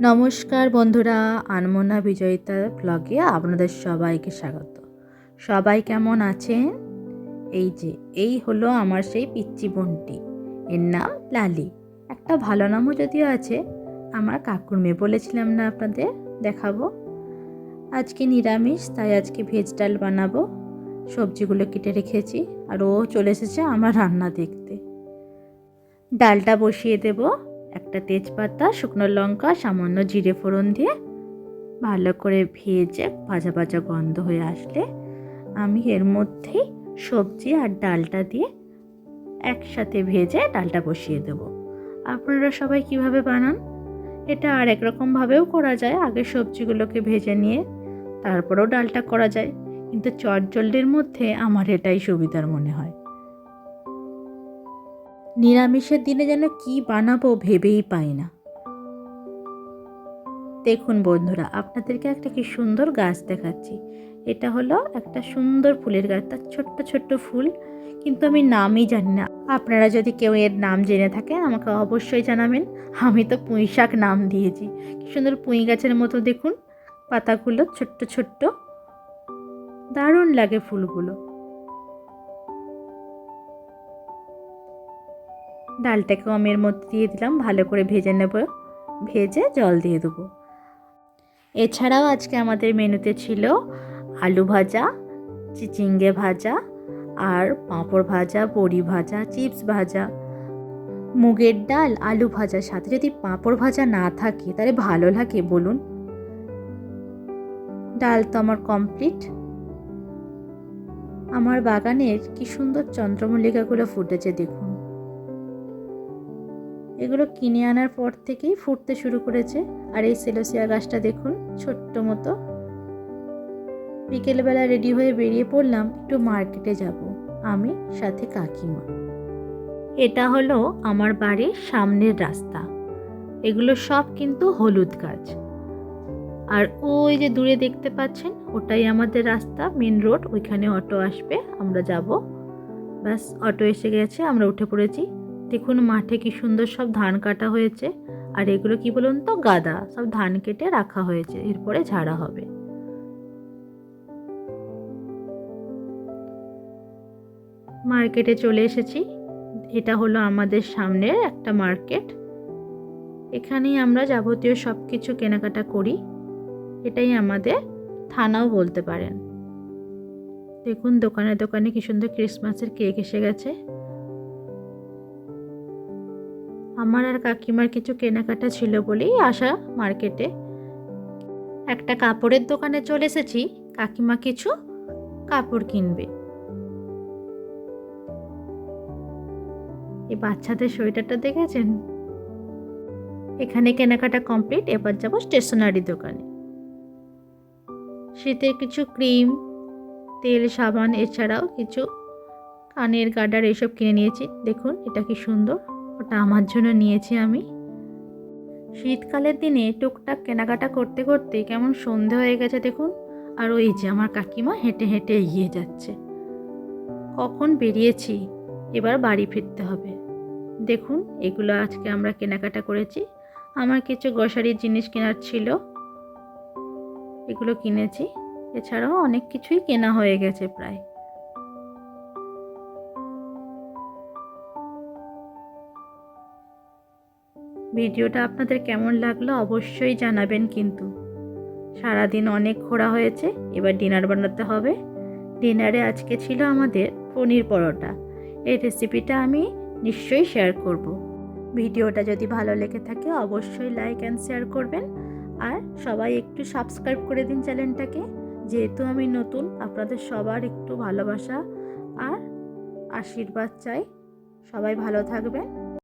নমস্কার বন্ধুরা, আনমনা বিজয়িতা ব্লগে আপনাদের সবাইকে স্বাগত। সবাই কেমন আছেন? এই যে, এই হলো আমার সেই পিচ্চি বোনটি। এর নাম লালি। একটা ভালো নামও যদিও আছে, আমার কাকুর মেয়ে বলেছিলাম না আপনাদের দেখাবো। আজকে নিরামিষ, তাই আজকে ভেজ ডাল বানাবো। সবজিগুলো কেটে রেখেছি, আর ও চলে এসেছে আমার রান্না দেখতে। ডালটা বসিয়ে দেবো। একটা তেজপাতা, শুকনো লঙ্কা, সামান্য জিরে ফোড়ন দিয়ে ভালো করে ভেজে ভাজা ভাজা গন্ধ হয়ে আসলে আমি এর মধ্যেই সবজি আর ডালটা দিয়ে একসাথে ভেজে ডালটা বসিয়ে দেব। আপনারা সবাই কীভাবে বানান? এটা আর একরকমভাবেও করা যায়। আগে সবজিগুলোকে ভেজে নিয়ে তারপরেও ডালটা করা যায়। কিন্তু চটজলদির মধ্যে আমার এটাই সুবিধার মনে হয়। নিরামিষের দিনে যেন কি বানাবো ভেবেই পাই না। দেখুন বন্ধুরা, আপনাদেরকে একটা কি সুন্দর গাছ দেখাচ্ছি। এটা হলো একটা সুন্দর ফুলের গাছ, তার ছোট্ট ছোট্ট ফুল, কিন্তু আমি নামই জানি না। আপনারা যদি কেউ এর নাম জেনে থাকেন, আমাকে অবশ্যই জানাবেন। আমি তো পুঁই শাক নাম দিয়েছি। কি সুন্দর পুঁই গাছের মতো দেখুন, পাতাগুলো ছোট্ট ছোট্ট। দারুণ লাগে ফুলগুলো। ডালটাকেও আমি এর মধ্যে দিয়ে দিলাম, ভালো করে ভেজে নেব। ভেজে জল দিয়ে দেবো। এছাড়াও আজকে আমাদের মেনুতে ছিল আলু ভাজা, চিচিঙ্গে ভাজা আর পাঁপড় ভাজা, বড়ি ভাজা, চিপস ভাজা। মুগের ডাল, আলু ভাজার সাথে যদি পাঁপড় ভাজা না থাকে, তাহলে ভালো লাগে, বলুন। ডাল তো আমার কমপ্লিট। আমার বাগানের কি সুন্দর চন্দ্রমল্লিকাগুলো ফুটেছে, দেখুন। এগুলো কিনে আনার পর থেকেই ফুটতে শুরু করেছে। আর এই সেলোসিয়া গাছটা দেখুন, ছোট্ট মতো। বিকেলবেলা রেডি হয়ে বেরিয়ে পড়লাম, একটু মার্কেটে যাব। আমি, সাথে কাকিমা। এটা হলো আমার বাড়ির সামনের রাস্তা। এগুলো সব কিন্তু হলুদ গাছ। আর ওই যে দূরে দেখতে পাচ্ছেন, ওটাই আমাদের রাস্তা, মেন রোড, ওইখানে অটো আসবে, আমরা যাব। ব্যাস, অটো এসে গেছে, আমরা উঠে পড়েছি। দেখুন, মাঠে কি সুন্দর সব ধান কাটা হয়েছে। আর এগুলো কি বলুন তো, গাদা। সব ধান কেটে রাখা হয়েছে, এরপরে ঝাড়া হবে। মার্কেটে চলে এসেছি। এটা হলো আমাদের সামনের একটা মার্কেট। এখানেই আমরা যাবতীয় সব কিছু কেনাকাটা করি। এটাই আমাদের থানাও বলতে পারেন। দেখুন, দোকানে দোকানে কি সুন্দর ক্রিসমাসের কেক এসে গেছে। আমার আর কাকিমার কিছু কেনাকাটা ছিল বলেই আসা মার্কেটে। একটা কাপড়ের দোকানে চলে এসেছি, কাকিমা কিছু কাপড় কিনবে। এই বাচ্চাদের সোয়েটারটা দেখেছেন? এখানে কেনাকাটা কমপ্লিট, এবার যাব স্টেশনারি দোকানে। শীতের কিছু ক্রিম, তেল, সাবান, এছাড়াও কিছু কানের গার্ডার এসব কিনে নিয়েছি। দেখুন, এটা কি সুন্দর। ওটা আমার জন্য নিয়েছি আমি। শীতকালের দিনে টুকটাক কেনাকাটা করতে করতে কেমন সন্ধে হয়ে গেছে দেখুন। আর ওই যে আমার কাকিমা হেঁটে হেঁটে এগিয়ে যাচ্ছে। কখন বেরিয়েছি, এবার বাড়ি ফিরতে হবে। দেখুন, এগুলো আজকে আমরা কেনাকাটা করেছি। আমার কিছু গ্রসারির জিনিস কেনার ছিল। এগুলো কিনেছি। এছাড়াও অনেক কিছুই কেনা হয়ে গেছে প্রায়। ভিডিওটা আপনাদের কেমন লাগল অবশ্যই জানাবেন কিন্তু। সারাদিন অনেক ঘোরা হয়েছে, এবার ডিনার বানাতে হবে। ডিনারে আজকে ছিল আমাদের পনির পরোটা। এই রেসিপিটা আমি নিশ্চয়ই শেয়ার করব। ভিডিওটা যদি ভালো লেগে থাকে অবশ্যই লাইক অ্যান্ড শেয়ার করবেন। আর সবাই একটু সাবস্ক্রাইব করে দিন চ্যানেলটাকে, যেহেতু আমি নতুন, আপনাদের সবার একটু ভালোবাসা আর আশীর্বাদ চাই। সবাই ভালো থাকবেন।